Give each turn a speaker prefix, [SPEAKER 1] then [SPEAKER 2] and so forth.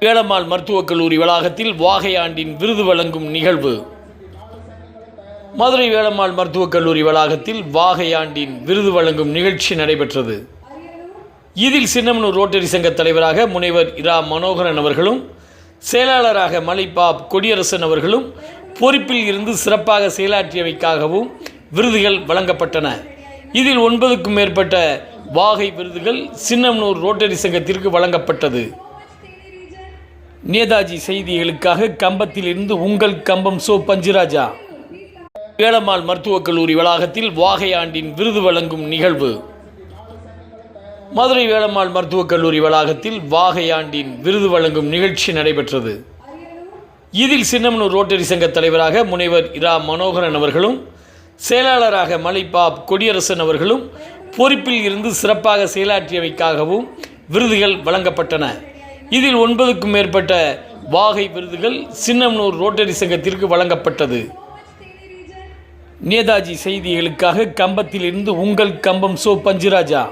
[SPEAKER 1] வேளம்மாள் மருத்துவக் கல்லூரி வளாகத்தில் வாகை ஆண்டின் விருது வழங்கும் நிகழ்வு. மதுரை வேளம்மாள் மருத்துவக் கல்லூரி வளாகத்தில் வாகை ஆண்டின் விருது வழங்கும் நிகழ்ச்சி நடைபெற்றது. இதில் சின்னமனூர் ரோட்டரி சங்க தலைவராக முனைவர் இரா மனோகரன் அவர்களும் செயலாளராக மலைப்பாப் கொடியரசன் அவர்களும் பொறுப்பில் இருந்து சிறப்பாக செயலாற்றியவைக்காகவும் விருதுகள் வழங்கப்பட்டன. இதில் ஒன்பதுக்கும் மேற்பட்ட வாகை விருதுகள் சின்னமனூர் ரோட்டரி சங்கத்திற்கு வழங்கப்பட்டது. நேதாஜி செய்திகளுக்காக கம்பத்தில் இருந்து உங்கள் கம்பம் சோ பஞ்சுராஜா. வேளம்மாள் மருத்துவக் கல்லூரி வளாகத்தில் வாகை ஆண்டின் விருது வழங்கும் நிகழ்வு. மதுரை வேளம்மாள் மருத்துவக் கல்லூரி வளாகத்தில் வாகை ஆண்டின் விருது வழங்கும் நிகழ்ச்சி நடைபெற்றது. இதில் சின்னமனூர் ரோட்டரி சங்க தலைவராக முனைவர் இரா மனோகரன் அவர்களும் செயலாளராக மலைப்பாப் கொடியரசன் அவர்களும் பொறுப்பில் இருந்து சிறப்பாக செயலாற்றியவைக்காகவும் விருதுகள் வழங்கப்பட்டன. இதில் ஒன்பதுக்கும் மேற்பட்ட வாகை விருதுகள் சின்னம்னூர் ரோட்டரி சங்கத்திற்கு வழங்கப்பட்டது. நேதாஜி செய்திகளுக்காக கம்பத்தில் இருந்து உங்கள் கம்பம் சோ பஞ்சுராஜா